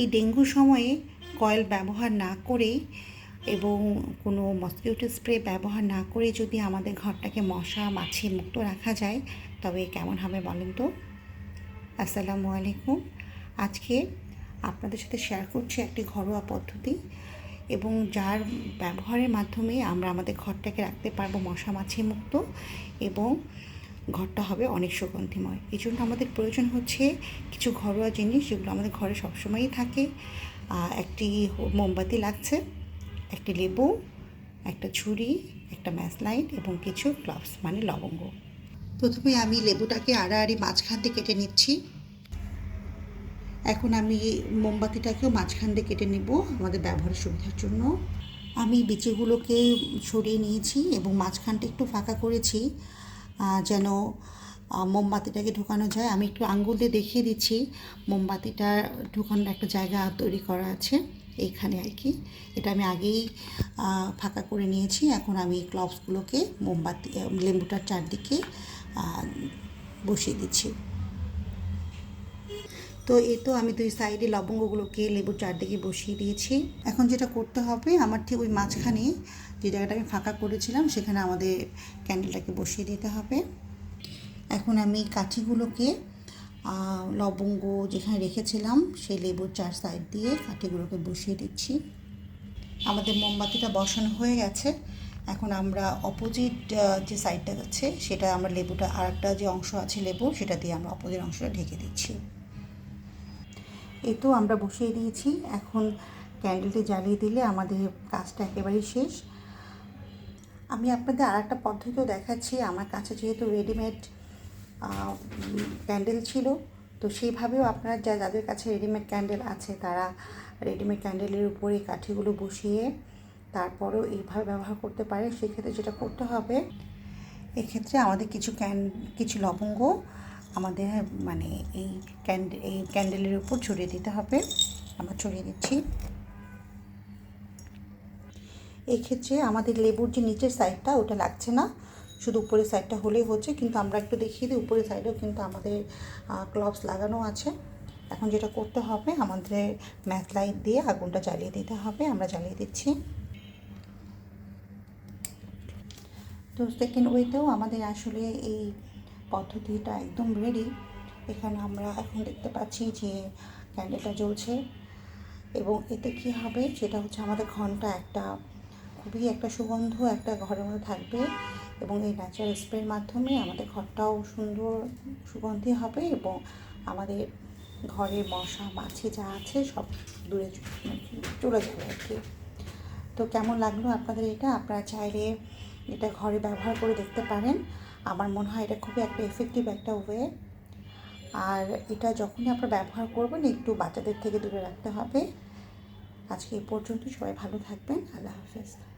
এই ডেঙ্গু সময়ে কয়েল ব্যবহার না করে এবং কোনো মসকিউটো স্প্রে ব্যবহার না করে যদি আমাদের ঘরটাকে মশা, মাছি মুক্ত রাখা যায়, তবে কেমন হবে বলেন তো? আসসালামু আলাইকুম। আজকে আপনাদের সাথে শেয়ার করছি একটি ঘরোয়া পদ্ধতি এবং যার ব্যবহারের মাধ্যমে আমরা আমাদের ঘরটাকে রাখতে পারব মশা, মাছি মুক্ত এবং ঘরটা হবে অনেক সুগন্ধিময়। এই জন্য আমাদের প্রয়োজন হচ্ছে কিছু ঘরোয়া জিনিস যেগুলো আমাদের ঘরে সবসময়ই থাকে। একটি মোমবাতি লাগছে, একটি লেবু, একটা ছুরি, একটা ম্যাচ লাইট এবং কিছু গ্লাভস মানে লবঙ্গ। প্রথমে আমি লেবুটাকে আড়াআড়ি মাঝখান দিয়ে কেটে নিচ্ছি। এখন আমি মোমবাতিটাকেও মাঝখান দিয়ে কেটে নেব আমাদের ব্যবহারের সুবিধার জন্য। আমি বিচিগুলোকে সরিয়ে নিয়েছি এবং মাঝখানটা একটু ফাঁকা করেছি। যেন মোমবাতিটাকে ঢোকানো যায়। আমি একটু আঙ্গুল দিয়ে দেখিয়ে দিচ্ছি। মোমবাতিটা ঢোকানোর একটা জায়গা তৈরি করা আছে, এইখানে আর কি। এটা আমি আগেই ফাঁকা করে নিয়েছি। এখন আমি ক্লভসগুলোকে মোমবাতি লেম্বুটার চারদিকে বসিয়ে দিচ্ছি। তো এই তো আমি দুই সাইডে লবঙ্গগুলোকে লেবুর চারদিকে বসিয়ে দিয়েছি। এখন যেটা করতে হবে, আমার ঠিক ওই মাঝখানে যে জায়গাটা আমি ফাঁকা করেছিলাম, সেখানে আমাদের ক্যান্ডেলটাকে বসিয়ে দিতে হবে। এখন আমি কাঠিগুলোকে লবঙ্গ যেখানে রেখেছিলাম, সেই লেবুর চার সাইড দিয়ে কাঠিগুলোকে বসিয়ে দিচ্ছি। আমাদের মোমবাতিটা বসানো হয়ে গেছে। এখন আমরা অপোজিট যে সাইডটা আছে, সেটা আমরা লেবুটা আর একটা যে অংশ আছে লেবু সেটা দিয়ে আমরা অপোজিট অংশটা ঢেকে দিচ্ছি। এই তো আমরা বসিয়ে দিয়েছি। এখন ক্যান্ডেলটি জ্বালিয়ে দিলে আমাদের কাজটা একেবারেই শেষ। আমি আপনাদের আর একটা পদ্ধতিও দেখাচ্ছি। আমার কাছে যেহেতু রেডিমেড ক্যান্ডেল ছিল, তো সেইভাবেও আপনারা যা, যাদের কাছে রেডিমেড ক্যান্ডেল আছে, তারা রেডিমেড ক্যান্ডেলের উপরে কাঠিগুলো বসিয়ে তারপরেও এইভাবে ব্যবহার করতে পারে সেক্ষেত্রে যেটা করতে হবে, এক্ষেত্রে আমাদের কিছু ক্যান কিছু লবঙ্গ আমাদের মানে এই ক্যান্ডেল এই ক্যান্ডেলের উপর ছড়িয়ে দিতে হবে। আমরা ছড়িয়ে দিচ্ছি। এই ক্ষেত্রে আমাদের লেবুর যে নিচের সাইডটা ওটা লাগছে না। শুধু উপরের সাইডটা হলেই হচ্ছে, কিন্তু আমরা একটু দেখিয়ে দিই, উপরের সাইডেও কিন্তু আমাদের ক্লভস লাগানো আছে। এখন যেটা করতে হবে, আমাদের ম্যাথ লাইট দিয়ে আগুনটা জ্বালিয়ে দিতে হবে। আমরা জ্বালিয়ে দিচ্ছি। তো সেকেন্ড ওয়েতেও আমাদের আসলে এই পদ্ধতিটা একদম রেডি এখানে আমরা এখন দেখতে পাচ্ছি যে ক্যান্ডেলটা জ্বলছে এবং এতে কি হবে সেটা হচ্ছে আমাদের ঘণ্টা একটা খুবই একটা সুগন্ধ একটা ঘরের মধ্যে থাকবে এবং এই ন্যাচারাল স্প্রের মাধ্যমে আমাদের ঘরটাও সুন্দর সুগন্ধি হবে এবং আমাদের ঘরে মশা, মাছি যা আছে সব দূরে চলে যাবে আর কি। তো কেমন লাগল আপনাদের এটা? আপনারা চাইলে এটা ঘরে ব্যবহার করে দেখতে পারেন। আমার মনে হয় এটা খুবই একটা এফেক্টিভ একটা ওয়ে আর এটা যখনই আপনারা ব্যবহার করবেন একটু বাচ্চাদের থেকে দূরে রাখতে হবে। আজকে এই পর্যন্ত সবাই ভালো থাকবেন। আল্লাহ হাফেজ।